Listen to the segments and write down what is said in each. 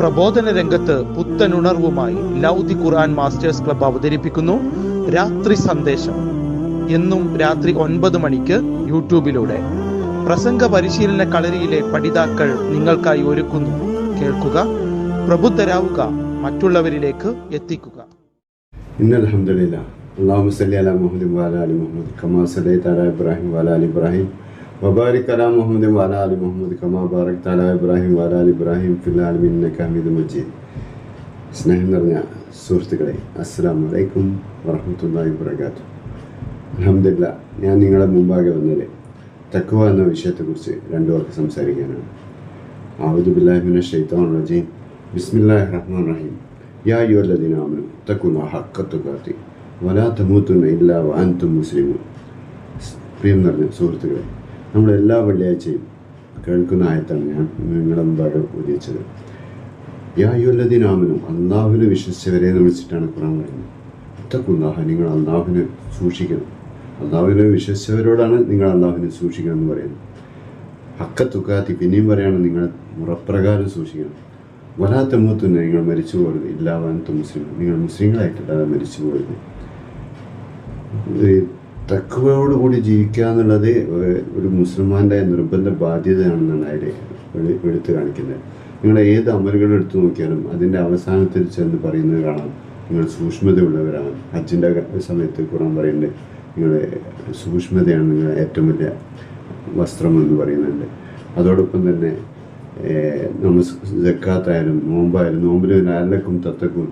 പ്രബോധന രംഗത്ത് പുത്തനുണർവുമായി ലൗദി ഖുർആൻ masters club അവതരിപ്പിക്കുന്നു. രാത്രി സന്ദേശം. എന്നും രാത്രി ഒൻപത് മണിക്ക് യൂട്യൂബിലൂടെ. പ്രസംഗ പരിശീലന കളരിയിലെ പഠിതാക്കൾ നിങ്ങൾക്കായി ഒരുക്കുന്നു. കേൾക്കുക പ്രബുദ്ധരാവുക മറ്റുള്ളവരിലേക്ക് എത്തിക്കുക. ഇന്നലഹമ്മദില്ല അള്ളാഹു സല്ലി അല മുഹമ്മദ് വാല മുഹമ്മദ്. കമാ സലൈ താല ഇബ്രാഹിം വാല ഇബ്രാഹിം. വബാരിക് അലാ മുഹമ്മദ് വാല അലി മുഹമ്മദ് കമാ ബാറക് തല ഇബ്രാഹിം വാല അലി ഇബ്രാഹിം ഫിലാലിമിന്നക്ക് ഹമീദ് മജീദ് സ്നേഹം നിറഞ്ഞ സുഹൃത്തുക്കളെ അസ്സാം വലൈക്കും വറഹമത്തല്ലാഹി വബർക്കാത്തു അലഹമില്ല ഞാൻ നിങ്ങളെ മുമ്പാകെ വന്നത് തക്കുവ എന്ന വിഷയത്തെക്കുറിച്ച് രണ്ടു പേർക്ക് സംസാരിക്കാനാണ് ആവുദ് ബില്ലാഹിമിന ഷെയ്ത്താൻ റജീം. ബിസ്മില്ലാഹി റഹ്മാൻ റഹീം. യാ യു അല്ലദീനാമനു തക്കുന ഹക്കത്തു കാത്തി വലാ തമൂത്തുന ഇല്ലാ വാൻ മുസ്ലിമു പ്രിയം നിറഞ്ഞ സുഹൃത്തുക്കളെ നമ്മൾ എല്ലാ വെള്ളിയാഴ്ചയും കേൾക്കുന്ന ആയത്താണ് ഞാൻ നിങ്ങളുടെ മുമ്പാകെ ഉദ്ദേശിച്ചത്? യാ യുവല്ലദീന ആമനു അള്ളാഹുവിനെ വിശ്വസിച്ചവരെ എന്ന് വിളിച്ചിട്ടാണ് ഖുറാൻ പറയുന്നത്. ഒറ്റക്കുന്നാഹ നിങ്ങൾ അള്ളാഹുവിനെ സൂക്ഷിക്കണം. അള്ളാഹുവിനെ വിശ്വസിച്ചവരോടാണ് നിങ്ങൾ അള്ളാഹുവിനെ സൂക്ഷിക്കണം എന്ന് പറയുന്നത്. ഹക്ക തുക്കാത്തി പിന്നെയും പറയാണ് നിങ്ങൾ മുറപ്രകാരം സൂക്ഷിക്കണം. വലാത്ത മൂത്തുന്ന നിങ്ങൾ മരിച്ചു പോകരുത് ഇല്ലാവാനത്തെ മുസ്ലിം നിങ്ങൾ മുസ്ലിങ്ങളായിട്ടല്ലാതെ മരിച്ചു പോകരുത് തക്കുവയോടുകൂടി ജീവിക്കുക എന്നുള്ളത് ഒരു മുസ്ലിമാന്റെ നിർബന്ധ ബാധ്യതയാണെന്നാണ് അതിൽ എടുത്തു കാണിക്കുന്നത്. നിങ്ങൾ ഏത് അമലുകൾ എടുത്തു നോക്കിയാലും അതിന്റെ അവസാനത്തിൽ ചെന്ന് പറയുന്നത് കാണാം. നിങ്ങൾ സൂക്ഷ്മതയുള്ളവരാണ്. ഹജ്ജിന്റെ സമയത്ത് ഖുറാൻ പറയുന്നുണ്ട് നിങ്ങൾ സൂക്ഷ്മതയാണ് നിങ്ങൾ ഏറ്റവും വലിയ വസ്ത്രം എന്ന് പറയുന്നുണ്ട്. അതോടൊപ്പം തന്നെ നമ്മൾ ജക്കാത്തായാലും നോമ്പായാലും നോമ്പിൽ ലാലക്കും തത്തക്കും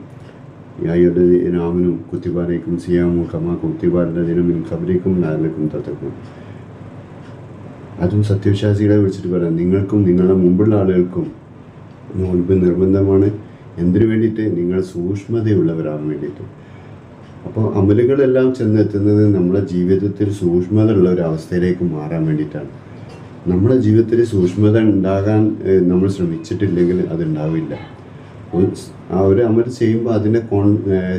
യായൊരു കുത്തിബാലേക്കും സിയാമു കമാ കുത്തിബാലതിനും കബലിക്കും ലാലക്കും തത്തക്കും. അതും സത്യവിശ്വാസികളെ വിളിച്ചിട്ട് പറയാം. നിങ്ങൾക്കും നിങ്ങളുടെ മുമ്പുള്ള ആളുകൾക്കും നോൻപ് നിർബന്ധമാണ്. എന്തിനു വേണ്ടിയിട്ട്? നിങ്ങൾ സൂക്ഷ്മതയുള്ളവരാകാൻ വേണ്ടിയിട്ട്. അപ്പോൾ അമലുകളെല്ലാം ചെന്നെത്തുന്നത് നമ്മുടെ ജീവിതത്തിൽ സൂക്ഷ്മത ഉള്ള ഒരു അവസ്ഥയിലേക്ക് മാറാൻ വേണ്ടിയിട്ടാണ്. നമ്മുടെ ജീവിതത്തിൽ സൂക്ഷ്മത ഉണ്ടാകാൻ നമ്മൾ ശ്രമിച്ചിട്ടില്ലെങ്കിൽ അത് ഒരു അമൽ ചെയ്യുമ്പോൾ അതിനെ കോൺ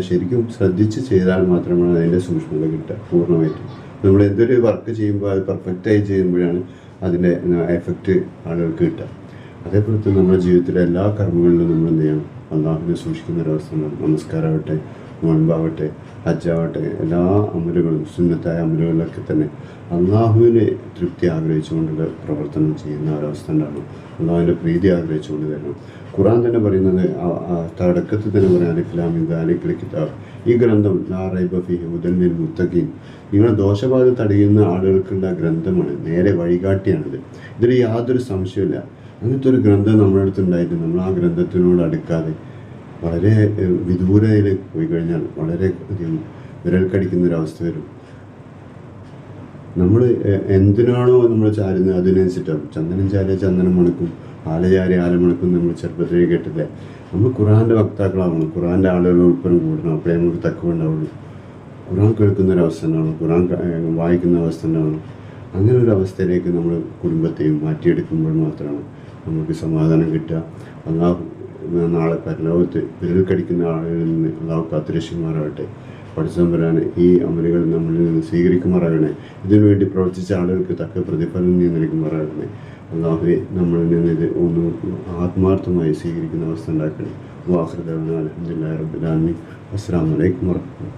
ശരിക്കും ശ്രദ്ധിച്ച് ചെയ്താൽ മാത്രമാണ് അതിന്റെ സൂക്ഷ്മത കിട്ടുക പൂർണമായിട്ടും. നമ്മൾ എന്തൊരു വർക്ക് ചെയ്യുമ്പോൾ അത് പെർഫെക്റ്റായി ചെയ്യുമ്പോഴാണ് അതിന്റെ എഫക്റ്റ് ആളുകൾക്ക് കിട്ടുക. അതേപോലെ തന്നെ നമ്മുടെ ജീവിതത്തിലെ എല്ലാ കർമ്മങ്ങളിലും നമ്മൾ എന്ത് ചെയ്യണം? അള്ളാഹുവിനെ സൂക്ഷിക്കുന്ന ഒരവസ്ഥ നമസ്കാരമാവട്ടെ നോൻപാവട്ടെ ഹജ്ജാവട്ടെ എല്ലാ അമലുകളും സുന്നത്തായ അമലുകളിലൊക്കെ തന്നെ അള്ളാഹുവിനെ തൃപ്തി ആഗ്രഹിച്ചുകൊണ്ടുള്ള പ്രവർത്തനം ചെയ്യുന്ന ഒരവസ്ഥ ഉണ്ടാകും. അള്ളാഹുവിന്റെ പ്രീതി ആഗ്രഹിച്ചുകൊണ്ട് തരണം. ഖുറാൻ തന്നെ പറയുന്നത് തടക്കത്തിൽ തന്നെ പറയാം അലിഫ്ലാമി ദാലിഖിൽ കിതാബ്. ഈ ഗ്രന്ഥം ലാ റൈബഫി ഹുദൻ മുത്തഖീൻ. നിങ്ങളെ ദോഷബാധ തടയുന്ന ആളുകൾക്കുള്ള ഗ്രന്ഥമാണ്. നേരെ വഴികാട്ടിയാണിത്. ഇതിൽ യാതൊരു സംശയമില്ല അങ്ങനത്തെ ഒരു ഗ്രന്ഥം നമ്മുടെ അടുത്തുണ്ടായിട്ട് നമ്മൾ ആ ഗ്രന്ഥത്തിനോട് അടുക്കാതെ വളരെ വിദൂരയിൽ പോയി കഴിഞ്ഞാൽ വളരെ അധികം വിരൽ കടിക്കുന്ന ഒരു അവസ്ഥ വരും നമ്മൾ എന്തിനാണോ നമ്മൾ ചാരുന്നത് അതിനനുസരിച്ചാണ് ചന്ദനം ചാരിയ ചന്ദനം മണക്കും ആലചാരി ആലമണക്കും മണക്കും നമ്മൾ ചെറുപ്പത്തിലേക്ക് കേട്ടില്ലേ? നമ്മൾ ഖുറാന്റെ വക്താക്കളാവണം. ഖുറാന്റെ ആളുകൾ ഉൾപ്പെടെ കൂടണം. അപ്പോഴേ നമുക്ക് തക്കവ ഉണ്ടാവുള്ളൂ. ഖുറാൻ കേൾക്കുന്ന ഒരു അവസ്ഥ ഉണ്ടാവണം ഖുറാൻ വായിക്കുന്ന അവസ്ഥ ഉണ്ടാവണം. അങ്ങനെ ഒരു അവസ്ഥയിലേക്ക് നമ്മൾ കുടുംബത്തെയും മാറ്റിയെടുക്കുമ്പോൾ മാത്രമാണ് നമുക്ക് സമാധാനം കിട്ടുക. അള്ളാഹു നാളെ പരലോകത്ത് വിരൽ കടിക്കുന്ന ആളുകളിൽ നിന്ന് അള്ളാഹു കാത്തുരക്ഷിക്കുമാറാവട്ടെ പഠിച്ചവരാൻ ഈ അമലുകൾ നമ്മളിൽ നിന്ന് സ്വീകരിക്കുമാറാകണേ ഇതിനുവേണ്ടി പ്രവർത്തിച്ച ആളുകൾക്ക് തക്ക പ്രതിഫലം നീ നൽകുമാറാകണേ അള്ളാഹുവെ നമ്മളിൽ നിന്ന് ഇത് ഒന്ന് ആത്മാർത്ഥമായി സ്വീകരിക്കുന്ന അവസ്ഥ ഉണ്ടാക്കണേ. വാഹൃദാന അലഹദില്ലാ റബ്ബുലാലമീൻ അസ്സാം വലൈക്കും വർഹമത്തുള്ളാഹി